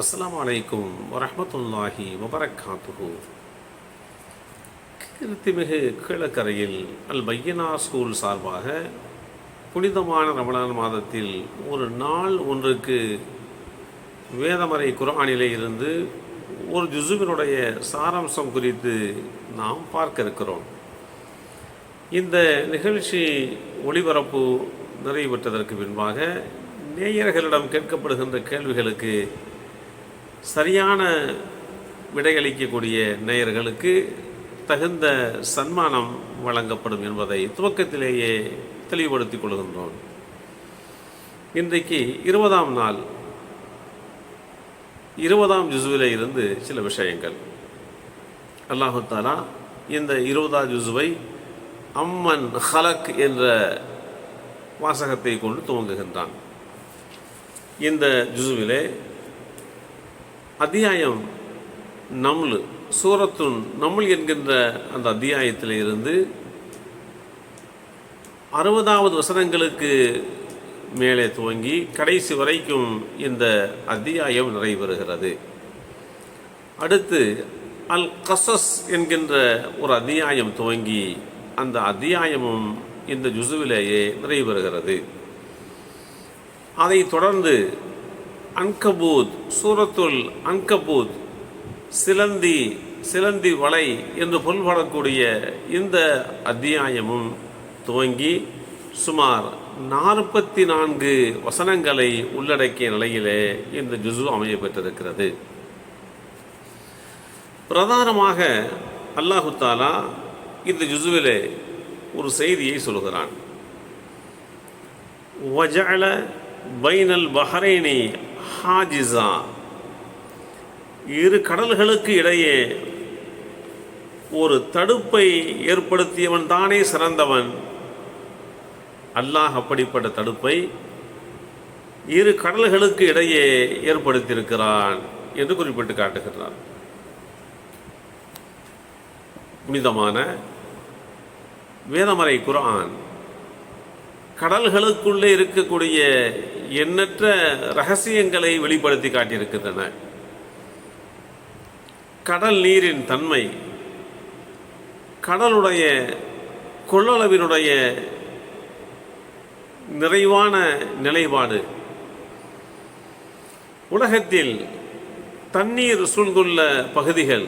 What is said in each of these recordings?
அஸ்லாம் அலைக்கும் வரமத்துல்லாஹி வபரக்காத்துஹு. கீர்த்திமிகு கீழக்கரையில் அல் பையனா ஸ்கூல் சார்பாக புனிதமான ரமலான் மாதத்தில் ஒரு நாள் ஒன்றுக்கு வேதமறை குரானிலே இருந்து ஒரு ஜுசுவினுடைய சாராம்சம் குறித்து நாம் பார்க்க இருக்கிறோம். இந்த நிகழ்ச்சி ஒளிபரப்பு நிறைவேற்றதற்கு பின்பாக நேயர்களிடம் கேட்கப்படுகின்ற கேள்விகளுக்கு சரியான விடையளிக்கக்கூடிய நேயர்களுக்கு தகுந்த சன்மானம் வழங்கப்படும் என்பதை துவக்கத்திலேயே தெளிவுபடுத்திக் கொள்கின்றோம். இன்றைக்கு இருபதாம் நாள். இருபதாம் ஜுசுவிலே இருந்து சில விஷயங்கள். அல்லாஹு தாலா இந்த இருபதாம் ஜுசுவை அம்மன் ஹலக் என்ற வாசகத்தை கொண்டு துவங்குகின்றான். இந்த ஜுசுவிலே அத்தியாயம் நம்ல் சூரத்துன் நம்ல் என்கின்ற அந்த அத்தியாயத்தில் இருந்து அறுபதாவது வசனங்களுக்கு மேலே துவங்கி கடைசி வரைக்கும் இந்த அத்தியாயம் நிறைவேறுகிறது. அடுத்து அல் கசஸ் என்கின்ற ஒரு அத்தியாயம் துவங்கி அந்த அத்தியாயமும் இந்த ஜுசுவிலேயே நிறைவேறுகிறது. அதைத் தொடர்ந்து அன்கபூத் சூரத்துல் அங்கபூத் சிலந்தி சிலந்தி வலை என்று பொருள்படக்கூடிய இந்த அத்தியாயமும் துவங்கி சுமார் நாற்பத்தி நான்கு வசனங்களை உள்ளடக்கிய நிலையிலே இந்த ஜுசு அமைய பெற்றிருக்கிறது பிரதானமாக அல்லாஹு தாலா இந்த ஜுசுவிலே ஒரு செய்தியை சொல்கிறான். வஜல பைனல் பஹரைனி ஹாஜிசா இரு கடல்களுக்கு இடையே ஒரு தடுப்பை ஏற்படுத்தியவன் தானே சிறந்தவன். அல்லாஹ் அப்படிப்பட்ட தடுப்பை இரு கடல்களுக்கு இடையே ஏற்படுத்தியிருக்கிறான் என்று குறிப்பிட்டு காட்டுகிறான் புனிதமான வேதமறை குரான் கடல்களுக்குள்ளே இருக்கக்கூடிய எண்ணற்ற ரகசியங்களை வெளிப்படுத்தி காட்டியிருக்கின்றன. கடல் நீரின் தன்மை கடலுடைய கொள்ளளவினுடைய நிறைவான நிலைப்பாடு. உலகத்தில் தண்ணீர் சூழ்ந்துள்ள பகுதிகள்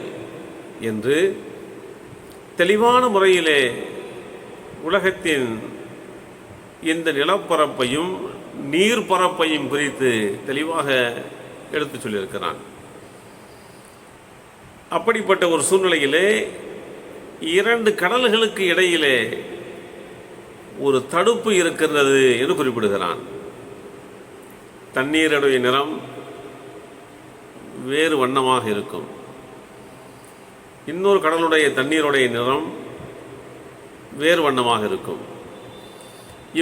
என்று தெளிவான முறையிலே உலகத்தின் இந்த நிலப்பரப்பையும் நீர் பரப்பையும் குறித்து தெளிவாக எடுத்து சொல்லியிருக்கிறான். அப்படிப்பட்ட ஒரு சூழ்நிலையிலே இரண்டு கடல்களுக்கு இடையிலே ஒரு தடுப்பு இருக்கிறது என்று குறிப்பிடுகிறான். தண்ணீருடைய நிறம் வேறு வண்ணமாக இருக்கும். இன்னொரு கடலுடைய தண்ணீருடைய நிறம் வேறு வண்ணமாக இருக்கும்.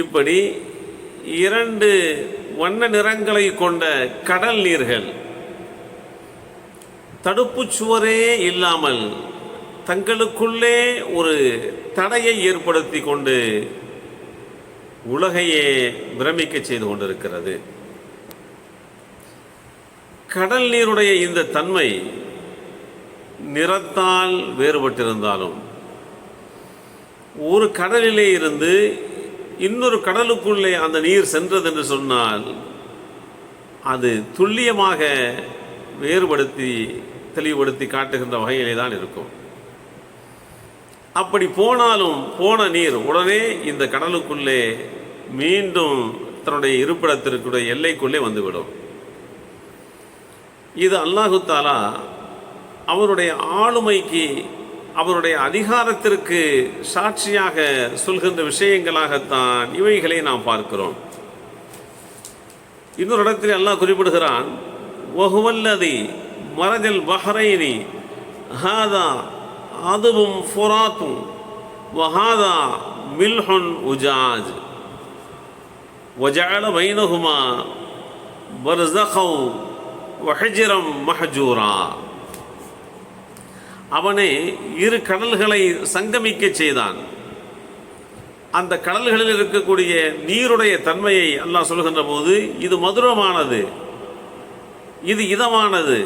இப்படி இரண்டு வண்ண நிறங்களை கொண்ட கடல் நீர்கள். தடுப்பு சுவரே இல்லாமல் தங்களுக்குள்ளே ஒரு தடையை ஏற்படுத்தி கொண்டு உலகையே பிரமிக்க செய்து கொண்டிருக்கிறது. கடல் நீருடைய இந்த தன்மை நிறத்தால் வேறுபட்டிருந்தாலும் ஒரு கடலிலே இருந்து இன்னொரு கடலுக்குள்ளே அந்த நீர் சென்றது என்று சொன்னால் அது துல்லியமாக வேறுபடுத்தி தெளிவுபடுத்தி காட்டுகின்ற வகையிலே தான் இருக்கும். அப்படி போனாலும் போன நீர் உடனே இந்த கடலுக்குள்ளே மீண்டும் தன்னுடைய இருப்பிடத்திற்குடைய எல்லைக்குள்ளே வந்துவிடும். இது அல்லாஹு தாலா அவருடைய ஆளுமைக்கு அவருடைய அதிகாரத்திற்கு சாட்சியாக சொல்கின்ற விஷயங்களாகத்தான் இவைகளை நாம் பார்க்கிறோம் இன்னொரு இடத்தில் அல்லாஹ் குறிப்பிடுகிறான் ஒஹுவல்லதி மரஜல் பஹரைனி ஹாதா அதுவும் ஃபுராத்தும் வஹாதா மில்ஹுன் உஜாஜ் وجعل بينهما برزخا وحجرا محجورا அவனை இரு கடல்களை சங்கமிக்க செய்தான். அந்த கடல்களில் இருக்கக்கூடிய நீருடைய தன்மையை அல்லாஹ் சொல்கின்ற போது இது மதுரமானது. இது இதமானது.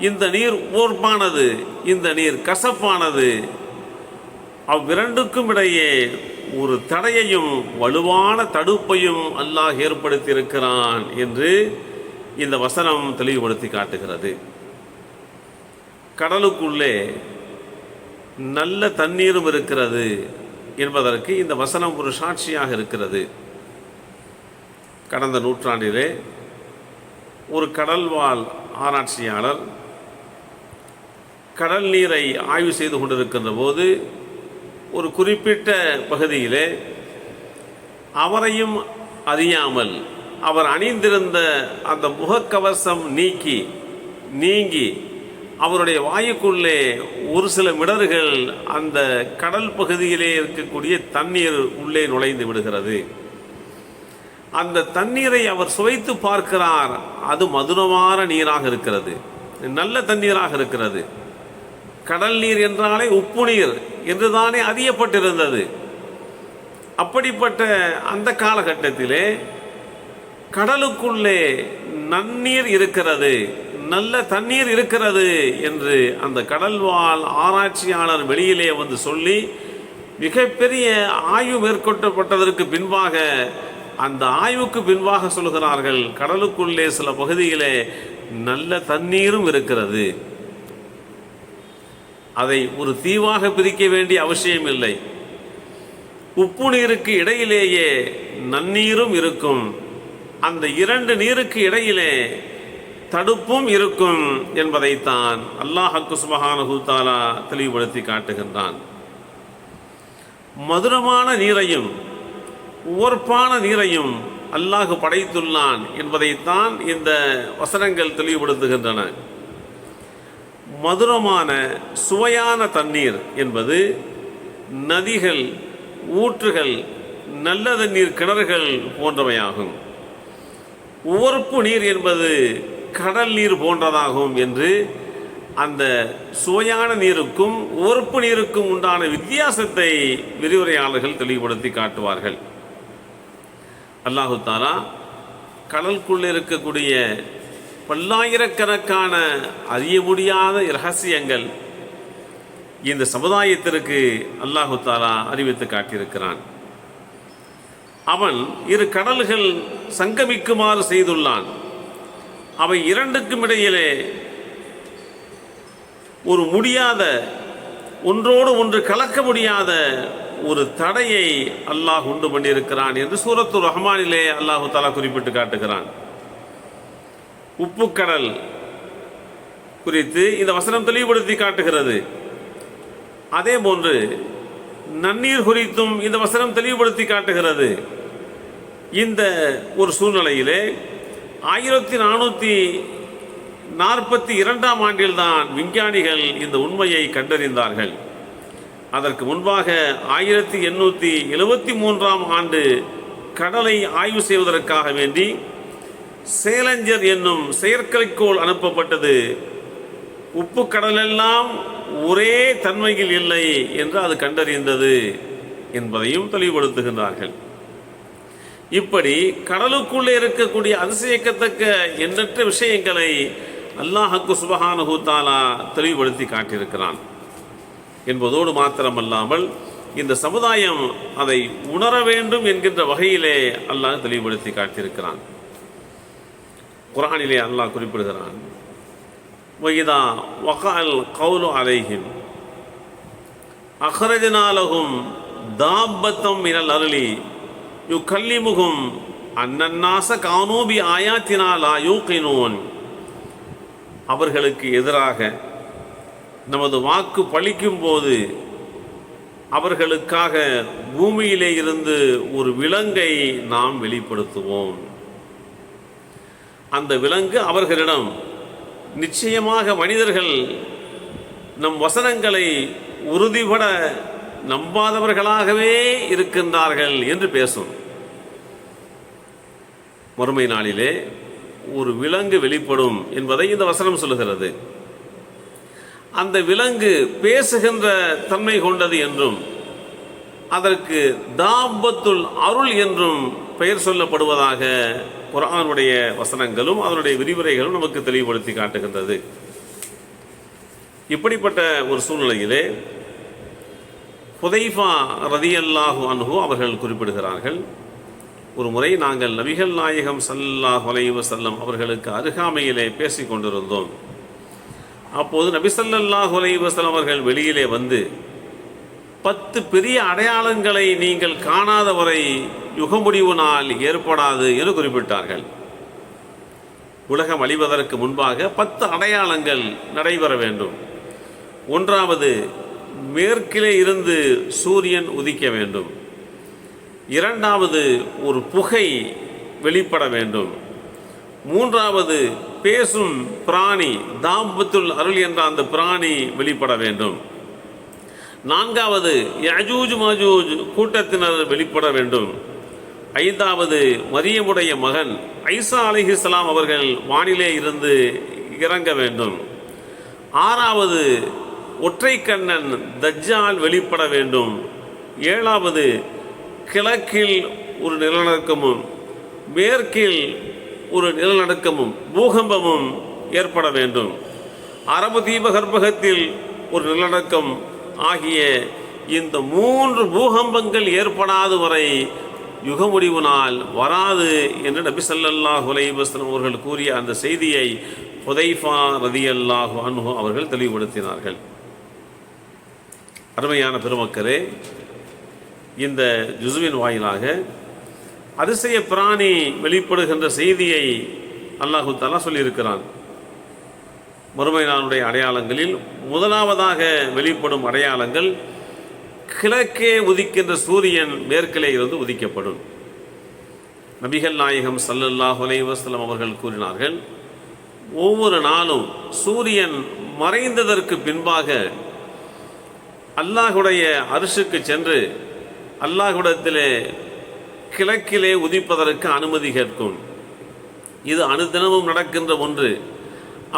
இந்த நீர் ஓர்ப்பானது இந்த நீர் கசப்பானது. அவ்விரண்டுக்கும் இடையே ஒரு தடையையும் வலுவான தடுப்பையும் அல்லாஹ் ஏற்படுத்தியிருக்கிறான் என்று இந்த வசனம் தெளிவுபடுத்தி காட்டுகிறது. கடலுக்குள்ளே நல்ல தண்ணீரும் இருக்கிறது என்பதற்கு இந்த வசனம் ஒரு சாட்சியாக இருக்கிறது. கடந்த நூற்றாண்டிலே ஒரு கடல்வாழ் ஆராய்ச்சியாளர் கடல் நீரை ஆய்வு செய்து கொண்டிருக்கின்ற போது ஒரு குறிப்பிட்ட பகுதியிலே அவரையும் அறியாமல் அவர் அணிந்திருந்த அந்த முகக்கவசம் நீக்கி நீங்கி அவருடைய வாயுக்குள்ளே ஒரு சில மிடர்கள் அந்த கடல் பகுதியிலே இருக்கக்கூடிய தண்ணீர் உள்ளே நுழைந்து விடுகிறது. அந்த தண்ணீரை அவர் சுவைத்து பார்க்கிறார். அது மதுரமான நீராக இருக்கிறது. நல்ல தண்ணீராக இருக்கிறது. கடல் நீர் என்றாலே உப்பு நீர் என்றுதானே அறியப்பட்டிருந்தது. அப்படிப்பட்ட அந்த காலகட்டத்திலே கடலுக்குள்ளே நன்னீர் இருக்கிறது. நல்ல தண்ணீர் இருக்கிறது என்று அந்த கடல்வாழ் ஆராய்ச்சியாளர் வெளியிலே வந்து சொல்லி மிகப்பெரிய ஆய்வு மேற்கொள்ளப்பட்டதற்கு பின்பாக அந்த ஆய்வுக்கு பின்பாக சொல்கிறார்கள் கடலுக்குள்ளே சில பகுதியிலே நல்ல தண்ணீரும் இருக்கிறது. அதை ஒரு தீவாக பிரிக்க வேண்டிய அவசியம் இல்லை. உப்பு நீருக்கு இடையிலேயே நன்னீரும் இருக்கும். அந்த இரண்டு நீருக்கு இடையிலே தடுப்பும் இருக்கும் என்பதைத்தான் அல்லாஹ் சுபஹானஹு தாலா தெளிவுபடுத்தி காட்டுகின்றான். மதுரமான நீரையும் உவர்ப்பான நீரையும் அல்லாஹ் படைத்துள்ளான் என்பதைத்தான் இந்த வசனங்கள் தெளிவுபடுத்துகின்றன. மதுரமான சுவையான தண்ணீர் என்பது நதிகள் ஊற்றுகள் நல்ல தண்ணீர் கிணறுகள் போன்றவையாகும். உவர்ப்பு நீர் என்பது கடல் நீர் போன்றதாகும் என்று அந்த சுவையான நீருக்கும் உவர்ப்பு நீருக்கும் உண்டான வித்தியாசத்தை விரிவுரையாளர்கள் தெளிவுபடுத்தி காட்டுவார்கள். அல்லாஹு தாலா கடலுக்குள்ளே இருக்கக்கூடிய பல்லாயிரக்கணக்கான அறிய முடியாத ரகசியங்கள் இந்த சமுதாயத்திற்கு அல்லாஹு தாலா அறிவித்து காட்டியிருக்கிறான். அவன் இரு கடல்கள் சங்கமிக்குமாறு செய்துள்ளான். அவை இரண்டுக்கும் இடையிலே ஒரு முடியாத ஒன்றோடு ஒன்று கலக்க முடியாத ஒரு தடையை அல்லாஹ் உண்டு பண்ணியிருக்கிறான் என்று சூரத்து ரஹ்மானிலே அல்லாஹு தாலா குறிப்பிட்டு காட்டுகிறான். உப்புக்கடல் குறித்து இந்த வசனம் தெளிவுபடுத்தி காட்டுகிறது. அதே போன்று நன்னீர் குறித்தும் இந்த வசனம் தெளிவுபடுத்தி காட்டுகிறது. இந்த ஒரு சூழ்நிலையிலே ஆயிரத்தி நானூற்றி நாற்பத்தி இரண்டாம் ஆண்டில்தான் விஞ்ஞானிகள் இந்த உண்மையை கண்டறிந்தார்கள். அதற்கு முன்பாக ஆயிரத்தி எண்ணூற்றி எழுபத்தி மூன்றாம் ஆண்டு கடலை ஆய்வு செய்வதற்காக வேண்டி சேலஞ்சர் என்னும் செயற்கைக்கோள் அனுப்பப்பட்டது. உப்பு கடலெல்லாம் ஒரே தன்மையில் இல்லை என்று அது கண்டறிந்தது என்பதையும் தெளிவுபடுத்துகின்றார்கள். இப்படி கடலுக்குள்ளே இருக்கக்கூடிய அதிசயக்கத்தக்க எண்ணற்ற விஷயங்களை அல்லாஹக்கு சுபஹானு தாலா தெளிவுபடுத்தி காட்டியிருக்கிறான். என்பதோடு மாத்திரமல்லாமல் இந்த சமுதாயம் அதை உணர வேண்டும் என்கின்ற வகையிலே அல்லாஹ் தெளிவுபடுத்தி காட்டியிருக்கிறான். குரானிலே அல்லாஹ் குறிப்பிடுகிறான் வகிதா வகால் கவுலு அலைஹிம் அஹரஜனாலகும் தாம்பத்தம் மினல் அருளி யு கல்லிமுகும் அன்னன்னாச கானூபி ஆயாத்தினாலா யூக்கினோன் அவர்களுக்கு எதிராக நமது வாக்கு பழிக்கும் போது அவர்களுக்காக பூமியிலே இருந்து ஒரு விலங்கை நாம் வெளிப்படுத்துவோம். அந்த விலங்கு அவர்களிடம் நிச்சயமாக மனிதர்கள் நம் வசனங்களை உறுதிபட நம்பாதவர்களாகவே இருக்கின்றார்கள் என்று பேசும். மறுமை நாளிலே ஒரு விலங்கு வெளிப்படும் என்பதை இந்த வசனம் சொல்லுகிறது. அந்த விலங்கு பேசுகின்ற தன்மை கொண்டது என்றும் அதற்கு தாபத்துல் அருள் என்றும் பெயர் சொல்லப்படுவதாக குரானுடைய வசனங்களும் அதனுடைய விரிவுரைகளும் நமக்கு தெளிவுபடுத்தி காட்டுகின்றது. இப்படிப்பட்ட ஒரு சூழ்நிலையிலே ஹுதைஃபா ரதியல்லாஹு அன்ஹு அவர்கள் குறிப்பிடுகிறார்கள் ஒரு முறை நாங்கள் நபிகள் நாயகம் சல்லாஹ் அலைஹி செல்லம் அவர்களுக்கு அருகாமையிலே பேசிக் கொண்டிருந்தோம். அப்போது நபி ஸல்லல்லாஹு அலைஹி செல்லம் அவர்கள் வெளியிலே வந்து பத்து பெரிய அடையாளங்களை நீங்கள் காணாதவரை யுக முடிவு நாள் ஏற்படாது என்று குறிப்பிட்டார்கள். உலகம் அழிவதற்கு முன்பாக பத்து அடையாளங்கள் நடைபெற வேண்டும். ஒன்றாவது மேற்கிலே இருந்து சூரியன் உதிக்க வேண்டும். இரண்டாவது ஒரு புகை வெளிப்பட வேண்டும். மூன்றாவது பேசும் பிராணி தாம்பத்துல் அருள் என்ற அந்த பிராணி வெளிப்பட வேண்டும். நான்காவது யஜூஜ் மஜூஜ் கூட்டத்தினர் வெளிப்பட வேண்டும். ஐந்தாவது மரியமுடைய மகன் ஐசா அலிஹிஸ்லாம் அவர்கள் வானிலே இருந்து இறங்க வேண்டும். ஆறாவது ஒற்றை கண்ணன் தஜ்ஜால் வெளிப்பட வேண்டும். ஏழாவது கிழக்கில் ஒரு நிலநடுக்கமும் மேற்கில் ஒரு நிலநடுக்கமும் பூகம்பமும் ஏற்பட வேண்டும். அரபு தீபகற்பகத்தில் ஒரு நிலநடுக்கம் ஆகிய இந்த மூன்று பூகம்பங்கள் ஏற்படாத வரை யுக முடிவு நாள் வராது என்று நபி ஸல்லல்லாஹு அலைஹி அவர்கள் கூறிய அந்த செய்தியை புதைஃபா ரதியல்லாஹு அன்ஹு அவர்கள் தெளிவுபடுத்தினார்கள். அருமையான பெருமக்களே இந்த ஜுசுவின் வாயிலாக அதிசய பிராணி வெளிப்படுகின்ற செய்தியை அல்லாஹு தாலா சொல்லியிருக்கிறான். மறுமை நாளுடைய அடையாளங்களில் முதலாவதாக வெளிப்படும் அடையாளங்கள் கிழக்கே உதிக்கின்ற சூரியன் மேற்கிலே இருந்து உதிக்கப்படும். நபிகள் நாயகம் ஸல்லல்லாஹு அலைவாஸ்லம் அவர்கள் கூறினார்கள் ஒவ்வொரு நாளும் சூரியன் மறைந்ததற்கு பின்பாக அல்லாஹுடைய அரிசுக்கு சென்று அல்லாஹுடத்திலே கிழக்கிலே உதிப்பதற்கு அனுமதி கேட்கும். இது அனுதினமும் நடக்கின்ற ஒன்று.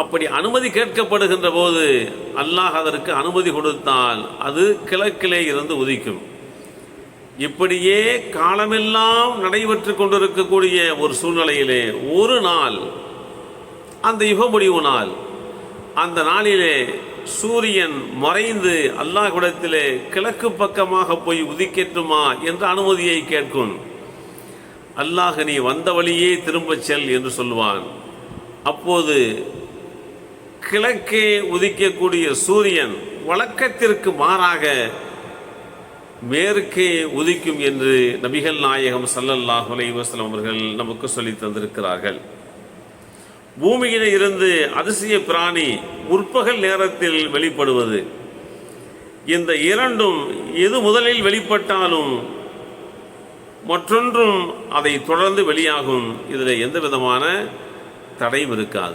அப்படி அனுமதி கேட்கப்படுகின்ற போது அல்லாஹ் அதற்கு அனுமதி கொடுத்தால் அது கிழக்கிலே இருந்து உதிக்கும். இப்படியே காலமெல்லாம் நடைபெற்று கொண்டிருக்கக்கூடிய ஒரு சூழ்நிலையிலே ஒரு நாள் அந்த யுக முடிவு நாள் அந்த நாளிலே சூரியன் மறைந்து அல்லாஹ் குடத்திலே கிழக்கு பக்கமாக போய் உதிக்கட்டுமா என்ற அனுமதியை கேட்கும். அல்லாஹ் நீ வந்த வழியே திரும்பச் செல் என்று சொல்லுவான். அப்போது கிழக்கே உதிக்கக்கூடிய சூரியன் வழக்கத்திற்கு மாறாக மேற்கே உதிக்கும் என்று நபிகள் நாயகம் சல்லல்லாஹ் அலைவாஸ்லாம் அவர்கள் நமக்கு சொல்லித் தந்திருக்கிறார்கள். பூமியிலே இருந்து அதிசய பிராணி முற்பகல் நேரத்தில் வெளிப்படுவது. இந்த இரண்டும் எது முதலில் வெளிப்பட்டாலும் மற்றொன்றும் அதை தொடர்ந்து வெளியாகும். இதில் எந்த விதமான தடையும் இருக்காது.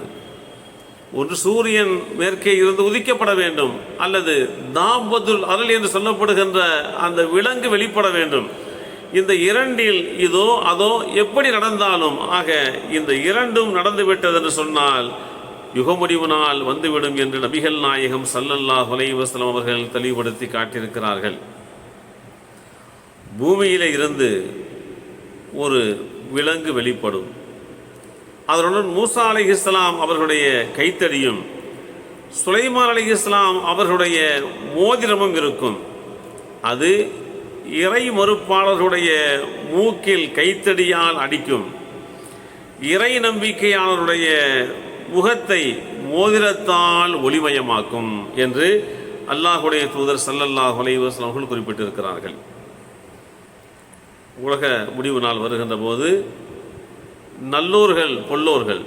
ஒன்று சூரியன் மேற்கே இருந்து உதிக்கப்பட வேண்டும். அல்லது தாபத்துல் அருள் என்று சொல்லப்படுகின்ற அந்த விலங்கு வெளிப்பட வேண்டும். இந்த இரண்டில் இதோ அதோ எப்படி நடந்தாலும் ஆக இந்த இரண்டும் நடந்துவிட்டது என்று சொன்னால் யுகமுடிவு நாள் வந்துவிடும் என்று நபிகள் நாயகம் சல்லல்லா அலைஹி அவர்கள் தெளிவுபடுத்தி காட்டியிருக்கிறார்கள். பூமியில இருந்து ஒரு விலங்கு வெளிப்படும். அதனுடன் மூசா அலைஹிஸ்ஸலாம் அவர்களுடைய கைத்தடியும் சுலைமான் இஸ்லாம் அவர்களுடைய மோதிரமும் இருக்கும். அது இறை மறுப்பாளர்களுடைய மூக்கில் கைத்தடியால் அடிக்கும். இறை நம்பிக்கையாளருடைய முகத்தை மோதிரத்தால் ஒளிமயமாக்கும் என்று அல்லாஹுடைய தூதர் சல்லல்லாஹ் அலைஹி அவர்கள் குறிப்பிட்டிருக்கிறார்கள். உலக முடிவு நாள் வருகின்ற போது நல்லோர்கள் பொல்லோர்கள்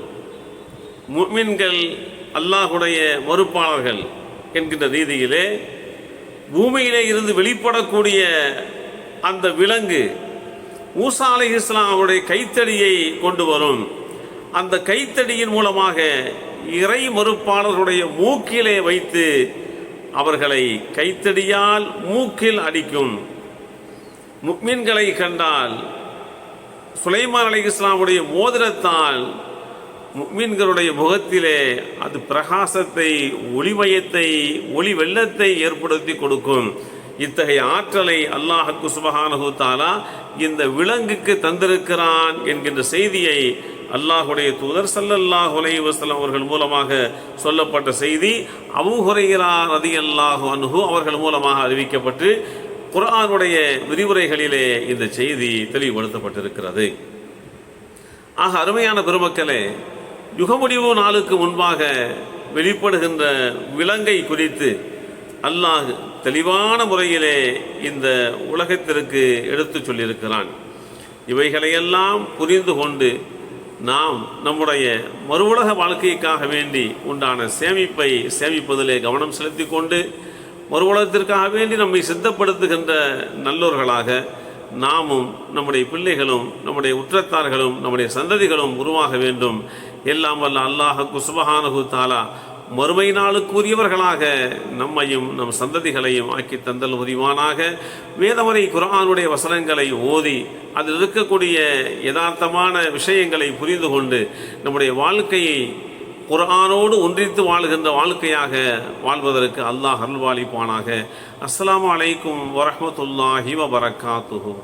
முமின்கள் அல்லாஹுடைய மறுப்பாளர்கள் என்கின்ற ரீதியிலே பூமியிலே இருந்து வெளிப்படக்கூடிய அந்த விலங்கு மூசா அலி இஸ்லாமுடைய கைத்தடியை கொண்டு வரும். அந்த கைத்தடியின் மூலமாக இறை மறுப்பாளர்களுடைய மூக்கிலே வைத்து அவர்களை கைத்தடியால் மூக்கில் அடிக்கும். முக்மீன்களை கண்டால் சுலைமான் அலி இஸ்லாமுடைய மோதிரத்தால் முக்மீன்களுடைய முகத்திலே அது பிரகாசத்தை ஒளிமயத்தை ஒளி வெள்ளத்தை ஏற்படுத்தி கொடுக்கும். இத்தகைய ஆற்றலை அல்லாஹ் சுபஹானஹு தாலா இந்த விலங்குக்கு தந்திருக்கிறான் என்கின்ற செய்தியை அல்லாஹுடைய தூதர் சல்லல்லாஹ் உலை வசலம் அவர்கள் மூலமாக சொல்லப்பட்ட செய்தி. அபூ ரதி அல்லாஹு அனுகு அவர்கள் மூலமாக அறிவிக்கப்பட்டு குரானுடைய விரிவுரைகளிலே இந்த செய்தி தெளிவுபடுத்தப்பட்டிருக்கிறது. ஆக அருமையான பெருமக்களே யுகமுடிவு நாளுக்கு முன்பாக வெளிப்படுகின்ற விலங்கை குறித்து அல்லாஹ் தெளிவான முறையிலே இந்த உலகத்திற்கு எடுத்துச் சொல்லியிருக்கிறான். இவைகளையெல்லாம் புரிந்து கொண்டு நாம் நம்முடைய மறு உலக வாழ்க்கைக்காக வேண்டி உண்டான சேமிப்பை சேமிப்பதிலே கவனம் செலுத்தி கொண்டு மறு உலகத்திற்காக வேண்டி நம்மை சித்தப்படுத்துகின்ற நல்லோர்களாக நாமும் நம்முடைய பிள்ளைகளும் நம்முடைய உற்றத்தார்களும் நம்முடைய சந்ததிகளும் உருவாக வேண்டும் எல்லாம் வல்ல அல்லாஹுக்கு சுபஹானஹு தாலா மறுமை நாளுக்குரியவர்களாக நம்மையும் நம் சந்ததிகளையும் ஆக்கி தந்தல் உரிவானாக. வேதவரை குரானுடைய வசனங்களை ஓதி அதில் இருக்கக்கூடிய யதார்த்தமான விஷயங்களை புரிந்து கொண்டு நம்முடைய வாழ்க்கையை குர்ஆனோடு ஒன்றித்து வாழ்கின்ற வாழ்க்கையாக வாழ்வதற்கு அல்லாஹ் அருள்வாளிப்பானாக. அஸ்ஸலாமு அலைக்கும் வரமத்துல்லாஹி வபரகாத்துஹு.